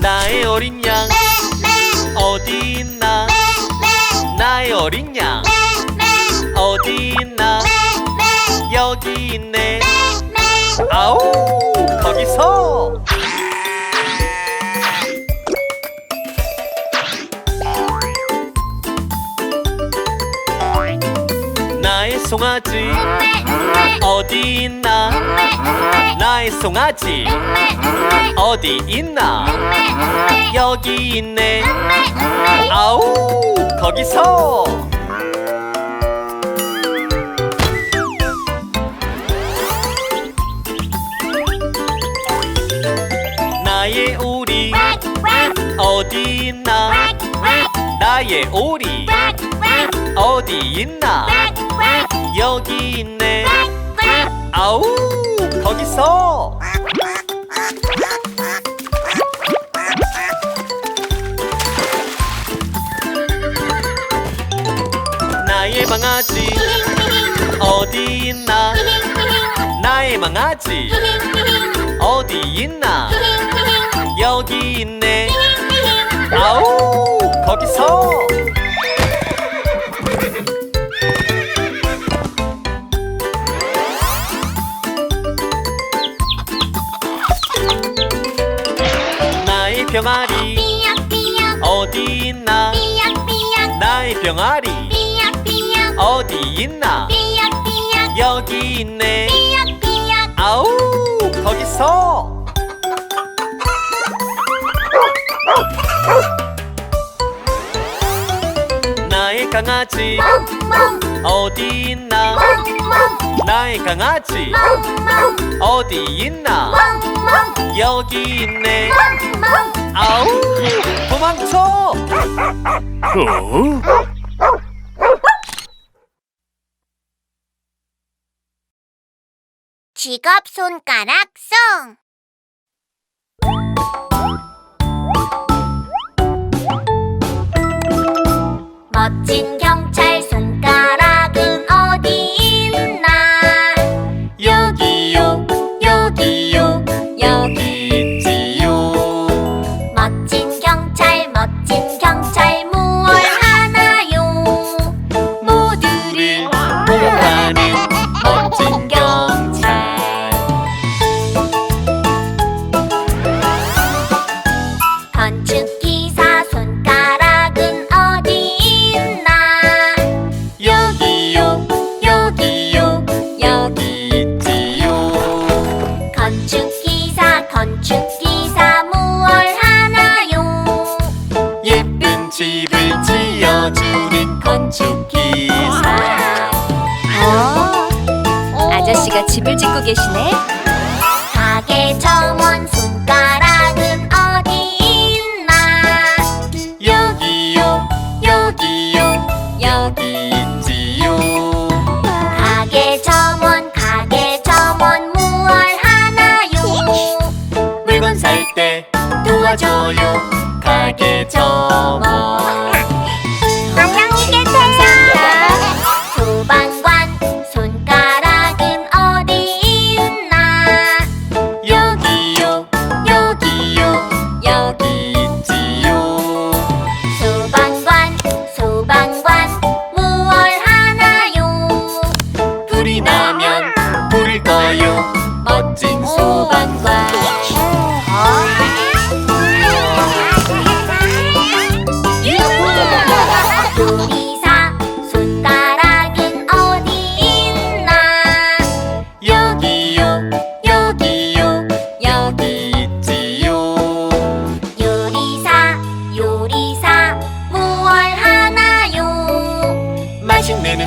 나의 어린 양 어디 있나? 나의 어린 양 어디 있나? 여기 있네. 아우 거기서. 나의 송아지 어디 있나? 나의 송아지. 어디 있나? 여기 있네. 아우 거기서. 나의 오리 어디 있나? 나의 오리 어디 있나? 여기 있네 아우 거기서. 나의 망아지. 어디 있나? 나의 망아지. 어디 있나? 여기 있네. 아우 거기서 어디 있나? 삐약삐약. 나의 병아리. 삐약삐약. 어디 있나? 삐약삐약. 여기 있네. 삐약삐약. 아우 거기서. 나의 강아지. 어디 있나? 나의 강아지. 어디 있나? 여기 있네 아우! 도망쳐! 직업 손가락 송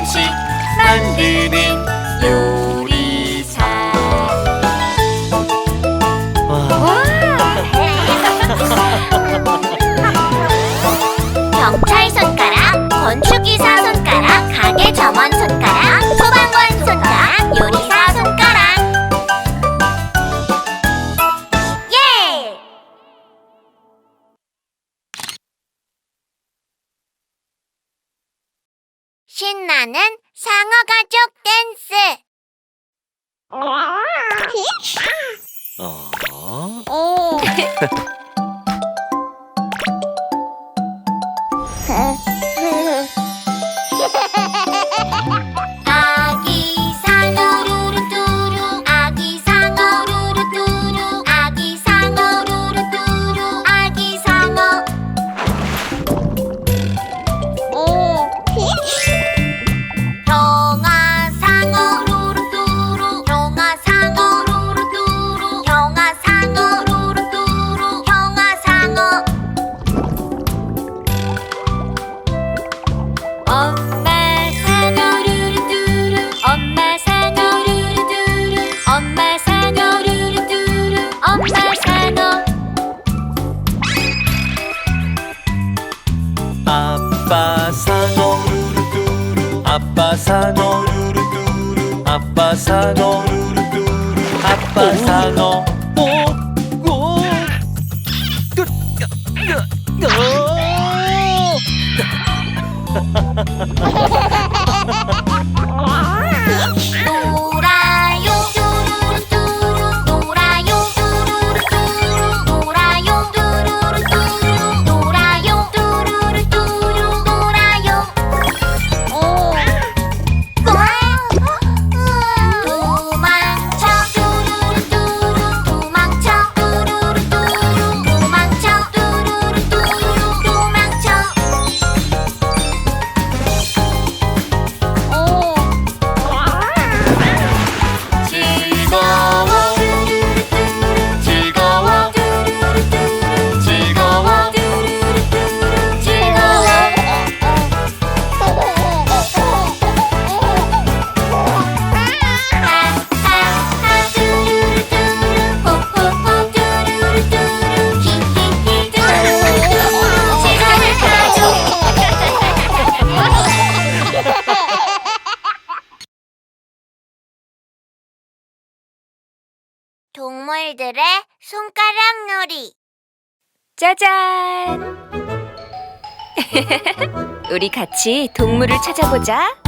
맛있는 음 신나는 상어 가족 댄스. 어? パサドルルトゥル。アッパサドルルトゥル。アッパサドルルトゥル。アッパサおおおおおお 아이들의 손가락 놀이. 짜잔! 우리 같이 동물을 찾아보자.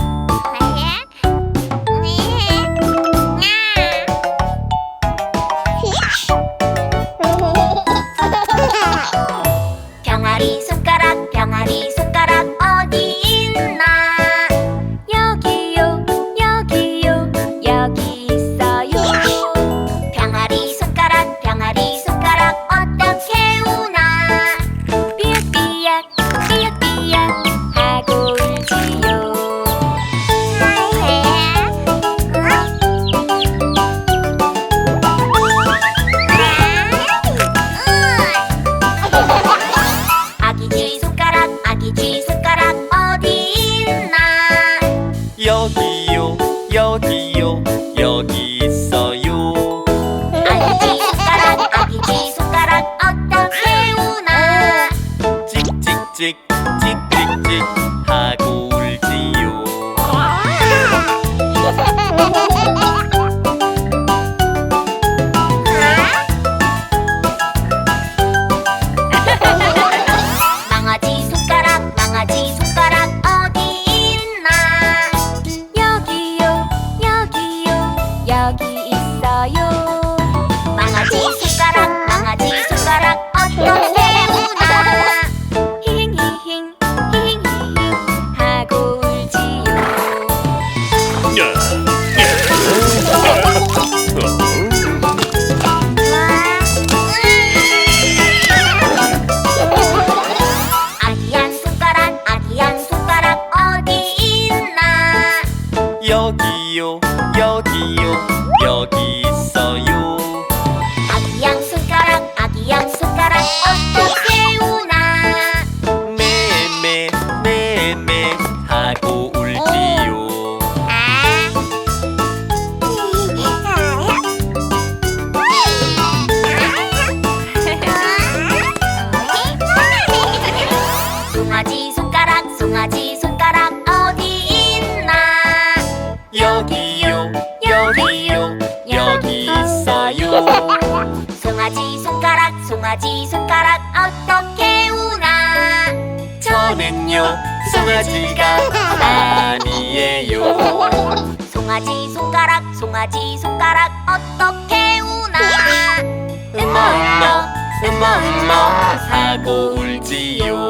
や 송아지 손가락 송아지 손가락 어떻게 우나? 음모 음모 음모 음모 하고 울지요.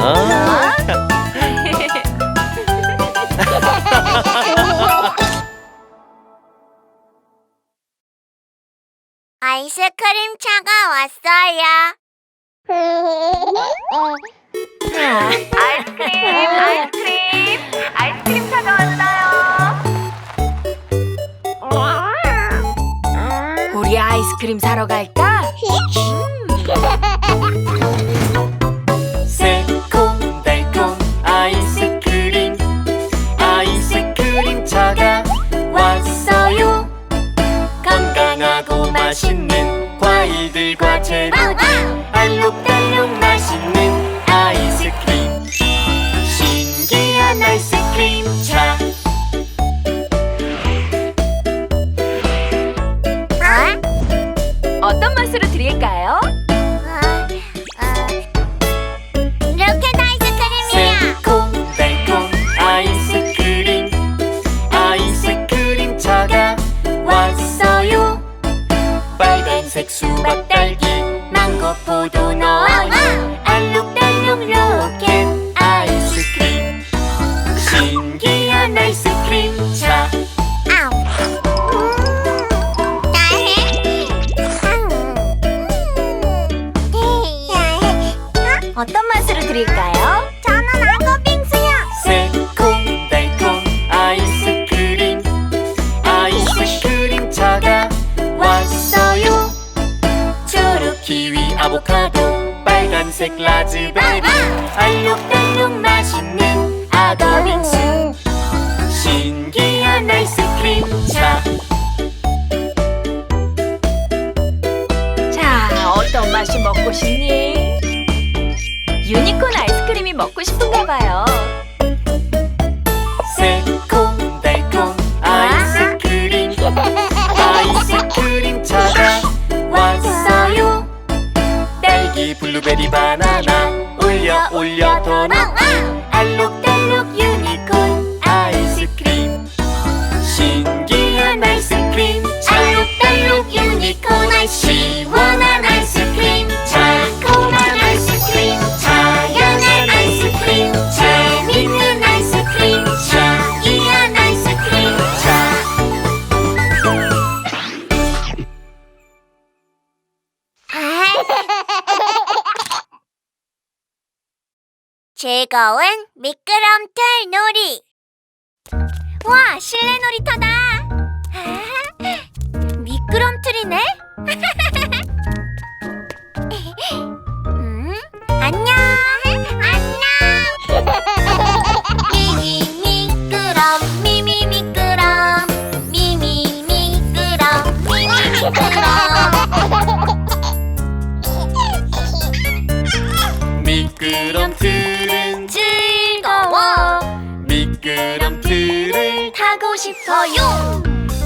아. 아이스크림 차가 왔어요. 어. 아이스크림, 아이스크림, 아이스크림 사가왔어요. 우리 아이스크림 사러 갈까? 즐거운 미끄럼틀 놀이. 와, 실내 놀이터다. 보트를 타고 싶어요.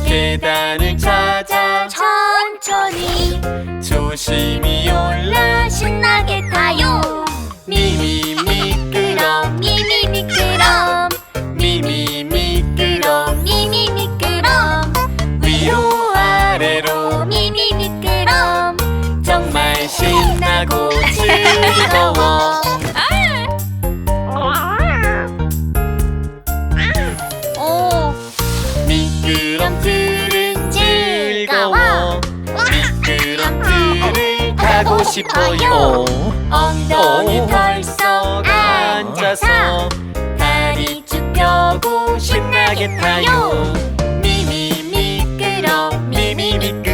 계단을 찾아 천천히 조심히 올라 신나게 타요. 미미 미끄럼. 미미 미끄럼. 미미 미끄럼. 미미 미끄럼. 위로 아래로. 미미 미끄럼. 정말 신나고 즐거워. 하고 싶어요. 엉덩이 어. 털썩 앉아서 아. 다리 쭉 펴고 신나게 타요. 미미 미끄러 미미 미끄러